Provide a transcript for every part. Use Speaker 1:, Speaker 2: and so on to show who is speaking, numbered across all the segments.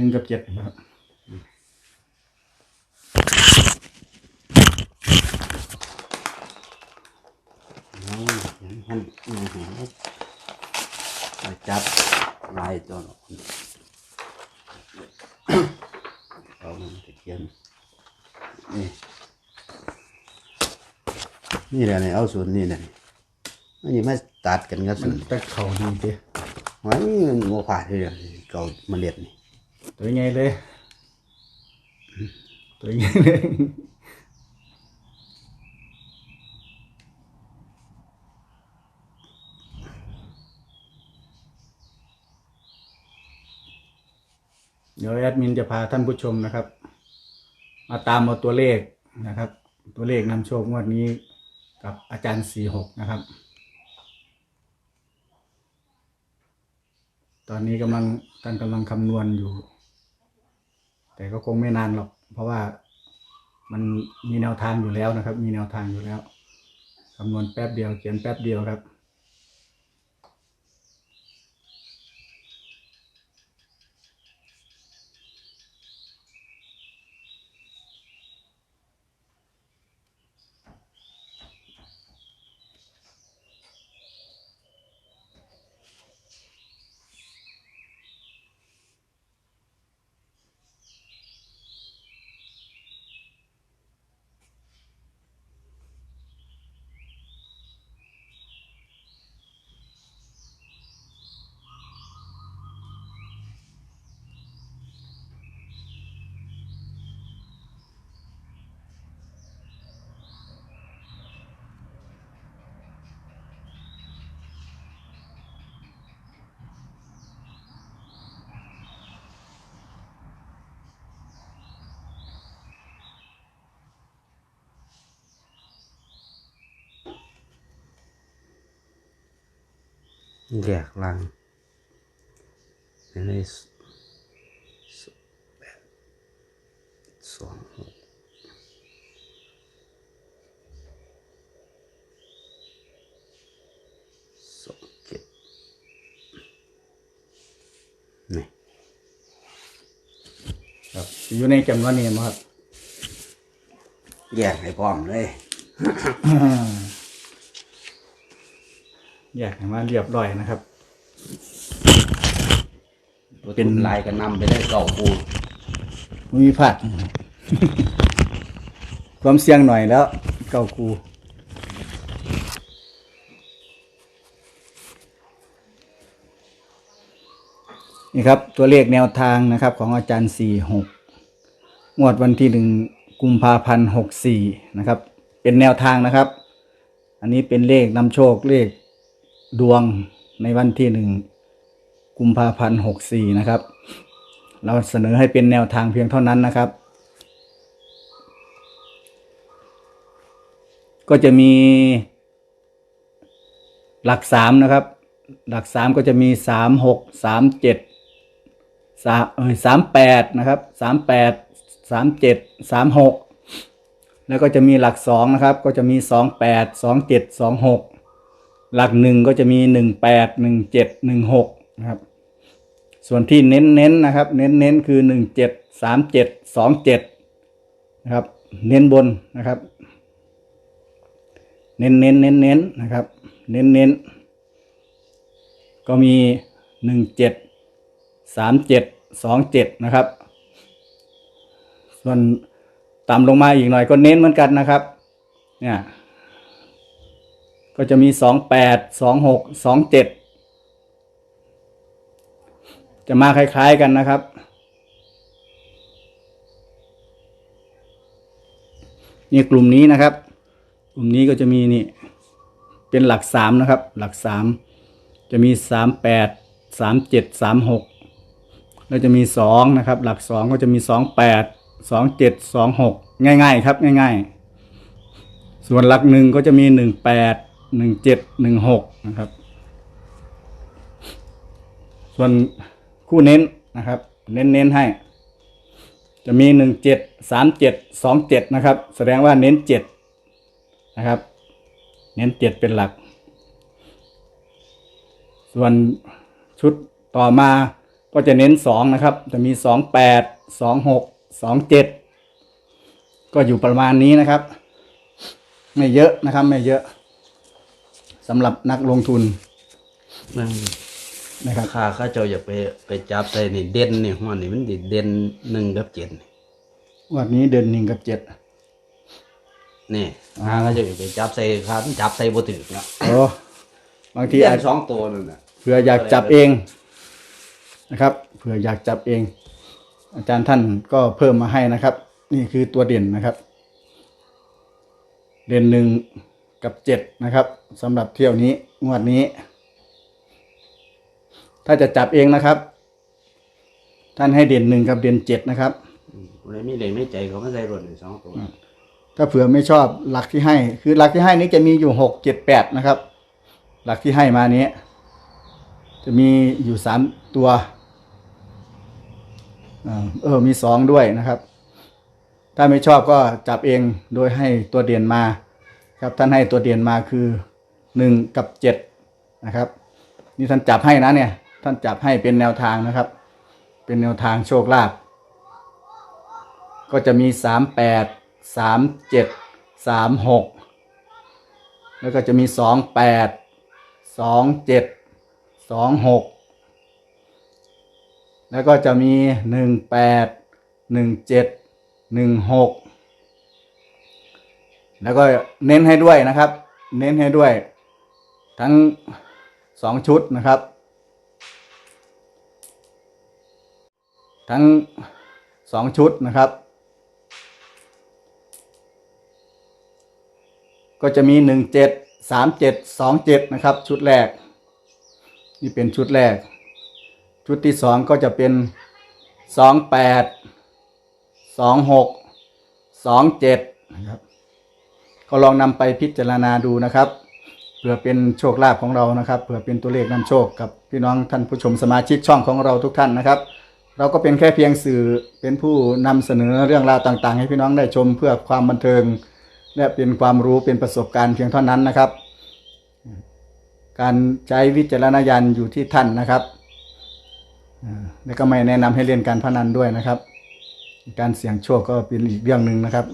Speaker 1: นึ่งกับเจ็ดนะครับ
Speaker 2: น้องยังหันหันไปจับลายตัวนเอามันตะเกียนนี่นี่แหละเนี่ยเอาส่วนนี้แหละอันนี้มาตัดกันกับส่วน
Speaker 1: แตกเข่าดีเจ้
Speaker 2: ไว้มันโมผ่าดเลยเก่าเมาเล็ดนี่
Speaker 1: ตัวใหญ่เลย ตัวใหญ่เลยเดี๋ยวแอดมินจะพาท่านผู้ชมนะครับ มาตามเอาตัวเลขนะครับ ตัวเลขนำโชคงวดนี้กับอาจารย์สี่หกนะครับ ตอนนี้กำลังท่านกำลังคำนวณอยู่ แต่ก็คงไม่นานหรอก เพราะว่ามันมีแนวทางอยู่แล้วนะครับ มีแนวทางอยู่แล้วคำนวณแป๊บเดียวเขียนแป๊บเดียวครับ
Speaker 2: แยกลังเป็นเลยสแปดสองหกสองเจ็ดนี่
Speaker 1: ครับอยู่ในจำนวนนี้นะครับ
Speaker 2: แยกให้พร้อมเลย
Speaker 1: แยกให้มาเรียบร้อยนะครับ
Speaker 2: เป็นลายกันนำไปได้เก่าปู
Speaker 1: ไม่มีพลาด ความเสี่ยงหน่อยแล้ว เก้าคูนี่ครับ ตัวเลขแนวทางนะครับ ของอาจารย์สี่หกงวดวันที่หนึ่งกุมภาพันธ์หกสี่นะครับ เป็นแนวทางนะครับ อันนี้เป็นเลขนำโชคเลข ดวงในวันที่หนึ่งกุมภาพันธ์หกสี่นะครับ เราเสนอให้เป็นแนวทางเพียงเท่านั้นนะครับ ก็จะมี หลักสามนะครับ หลักสามก็จะมีสามหกสามเจ็ดสามเออสามแปดนะครับสามแปดสามเจ็ดสามหกแล้วก็จะมีหลักสองนะครับ ก็จะมีสองแปดสองเจ็ดสองหก หลักหนึ่งก็จะมีหนึ่งแปดหนึ่งเจ็ดหนึ่งหกนะครับ ส่วนที่เน้นเน้นนะครับเน้นเน้นๆคือหนึ่งเจ็ดสามเจ็ดสองเจ็ดนะครับ เน้นบนนะครับ เน้นเน้นเน้นเน้นนะครับ เน้นเน้นๆก็มีหนึ่งเจ็ดสามเจ็ดสองเจ็ดนะครับ ส่วนต่ำลงมาอีกหน่อยก็เน้นเหมือนกันนะครับ เนี่ย ก็จะมีสองแปดสองหกสองเจ็ดจะมาคล้ายๆกันนะครับ นี่กลุ่มนี้นะครับ กลุ่มนี้ก็จะมีนี่ เป็นหลักสามนะครับ หลักสามจะมีสามแปดสามเจ็ดสามหกแล้วจะมีสองนะครับ หลักสองก็จะมีสองแปดสองเจ็ดสองหกง่ายๆ ครับ ง่าย ๆ ส่วนหลักหนึ่งก็จะมีหนึ่งแปด หนึ่งเจ็ดหนึ่งหกนะครับ ส่วนคู่เน้นนะครับ เน้นเน้นให้ จะมีหนึ่งเจ็ดสามเจ็ดสองเจ็ดนะครับ แสดงว่าเน้นเจ็ดนะครับ เน้นเจ็ดเป็นหลัก ส่วนชุดต่อมาก็จะเน้นสองนะครับ จะมีสองแปดสองหกสองเจ็ดก็อยู่ประมาณนี้นะครับ ไม่เยอะนะครับ ไม่เยอะ สำหรับนักลงทุน
Speaker 2: มัน
Speaker 1: นะครับ
Speaker 2: ค่าข้าเจ้าอยากไปไปจับใส่นี่เด่นนี่หัวนี่มันดิเด่นหนึ่งกับเจ็ดนี่
Speaker 1: วันนี้เดือนหนึ่งกับเจ็ด
Speaker 2: นี่ค่าข้าเจ้าอยากไปจับใส่ค่ามันจับใส่บ่ถึกเนาะ
Speaker 1: โอ้บางที
Speaker 2: เด่
Speaker 1: อาจ
Speaker 2: นสองตัวนั่นน่ะ
Speaker 1: เผื่ออยากจับเองนะครับเผื่ออยากจับเอง อาจารย์ท่านก็เพิ่มมาให้นะครับ นี่คือตัวเด่นนะครับ เด่นหนึ่ง กับเจ็ดนะครับสำหรับเที่ยวนี้งวดนี้ ถ้าจะจับเองนะครับ ท่านให้เด่นหนึ่งกับเด่นเจ็ดนะครับ
Speaker 2: อะไรมีเหล็กในใจเขาไม่ใส่รถนี่สองตัว
Speaker 1: ถ้าเผื่อไม่ชอบหลักที่ให้ คือหลักที่ให้นี้จะมีอยู่หกเจ็ดแปดนะครับ หลักที่ให้มานี้ จะมีอยู่สามตัวอ่าเออมีสองด้วยนะครับ ถ้าไม่ชอบก็จับเองโดยให้ตัวเด่นมา ครับท่านให้ตัวเด่นมาคือหนึ่งกับเจ็ดนะครับนี่ท่านจับให้นะเนี่ยท่านจับให้เป็นแนวทางนะครับ เป็นแนวทางโชคลาภก็จะมีสามแปดสามเจ็ดสามหกแล้วก็จะมีสองแปดสองเจ็ดสองหกแล้วก็จะมีหนึ่ง แล้วก็เน้นให้ด้วยนะครับ เน้นให้ด้วย ทั้งสองชุดนะครับ ทั้งสองชุดนะครับ ก็จะมีหนึ่งเจ็ดสามเจ็ดสองเจ็ดนะครับ ชุดแรก นี่เป็นชุดแรก ชุดที่สองก็จะเป็นสองแปดสองหกสองเจ็ดนะครับ ก็ลองนำไปพิจารณาดูนะครับเพื่อเป็นโชคลาภของเรานะครับเพื่อเป็นตัวเลขนำโชคกับพี่น้องท่านผู้ชมสมาชิกช่องของเราทุกท่านนะครับ เราก็เป็นแค่เพียงสื่อเป็นผู้นำเสนอเรื่องราวต่างๆ ให้พี่น้องได้ชมเพื่อความบันเทิง และเป็นความรู้เป็นประสบการณ์เพียงเท่านั้นนะครับ การใช้วิจารณญาณอยู่ที่ท่านนะครับและก็ไม่แนะนำให้เล่นการพนันด้วยนะครับ การเสี่ยงโชคก็เป็นอีกเรื่องหนึ่งนะครับ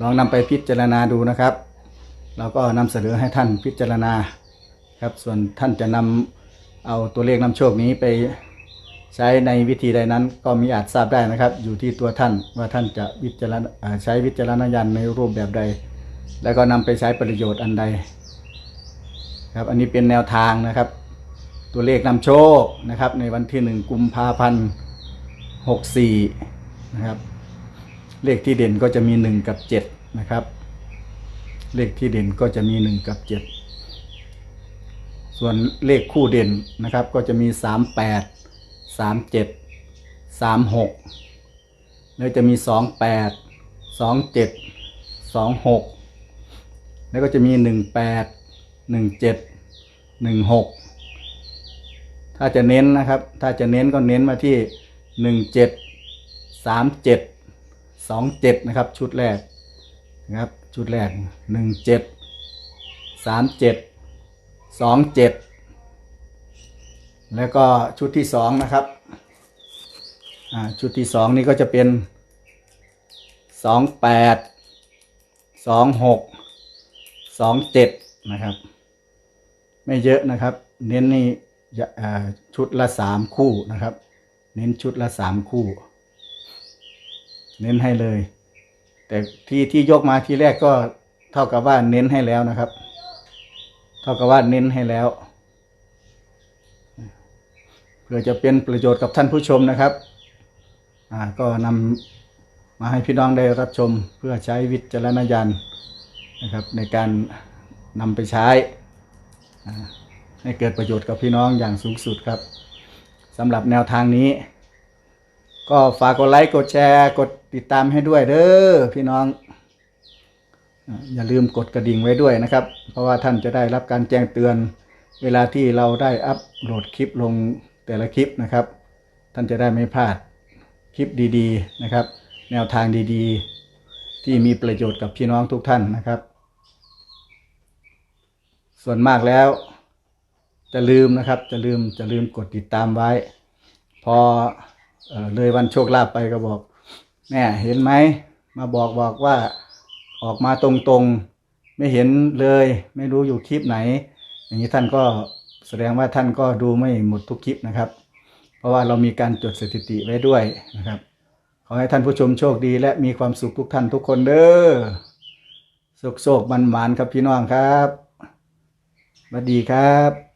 Speaker 1: ลองนำไปพิจารณาดูนะครับ เราก็นำเสนอให้ท่านพิจารณาครับ ส่วนท่านจะนำเอาตัวเลขนำโชคนี้ไปใช้ในวิธีใดนั้นก็มีอาจทราบได้นะครับ อยู่ที่ตัวท่านว่าท่านจะวิจารณใช้วิจารณญาณในรูปแบบใด แล้วก็นำไปใช้ประโยชน์อันใด ครับอันนี้เป็นแนวทางนะครับ ตัวเลขนำโชคนะครับ ในวันที่หนึ่งกุมภาพันธ์หกสี่นะครับ เลขที่เด่นก็จะมีหนึ่งกับเจ็ดนะครับ เลขที่เด่นก็จะมีหนึ่งกับเจ็ดส่วนเลขคู่เด่นนะครับ ก็จะมีสามแปดสามเจ็ดสามหกแล้วจะมีสองแปดสองเจ็ดสองหกแล้วก็จะมีหนึ่งแปดหนึ่งเจ็ดหนึ่งหกถ้าจะเน้นนะครับ ถ้าจะเน้นก็เน้นมาที่หนึ่งเจ็ด สองเจ็ดนะครับ ชุดแรกนะครับ ชุดแรกหนึ่งเจ็ดสามเจ็ดสองเจ็ดแล้วก็ชุดที่สองนะครับอ่าชุดที่สองนี่ก็จะเป็นสองแปดสองหกสองเจ็ดนะครับ ไม่เยอะนะครับ เน้นนี่ชุดละสามคู่นะครับ เน้นชุดละสามคู่ เน้นให้เลย แต่ที่ที่ยกมาที่แรกก็เท่ากับว่าเน้นให้แล้วนะครับ เท่ากับว่าเน้นให้แล้วเพื่อจะเป็นประโยชน์กับท่านผู้ชมนะครับอ่าก็นำมาให้พี่น้องได้รับชมเพื่อใช้วิจารณญาณนะครับ ในการนำไปใช้ให้เกิดประโยชน์กับพี่น้องอย่างสูงสุดครับสำหรับแนวทางนี้ ก็ฝากกดไลค์กดแชร์ กดติดตามให้ด้วยเด้อพี่น้อง อย่าลืมกดกระดิ่งไว้ด้วยนะครับ เพราะว่าท่านจะได้รับการแจ้งเตือน เวลาที่เราได้อัปโหลดคลิปลงแต่ละคลิปนะครับ ท่านจะได้ไม่พลาดคลิปดีๆนะครับ แนวทางดีๆ ที่มีประโยชน์กับพี่น้องทุกท่านนะครับ ส่วนมากแล้ว จะลืมนะครับ จะลืมจะลืมกดติดตามไว้ พอ เออเลยวันโชคลาภไปก็บอก แม่เห็นไหม มาบอกบอกว่าออกมาตรงๆ ไม่เห็นเลย ไม่รู้อยู่คลิปไหน อย่างนี้ท่านก็แสดงว่าท่านก็ดูไม่หมดทุกคลิปนะครับ เพราะว่าเรามีการจดสถิติไว้ด้วยนะครับ ขอให้ท่านผู้ชมโชคดีและมีความสุขทุกท่านทุกคนเด้อโศกโศกมันหมานครับพี่น้องครับสวัสดีครับ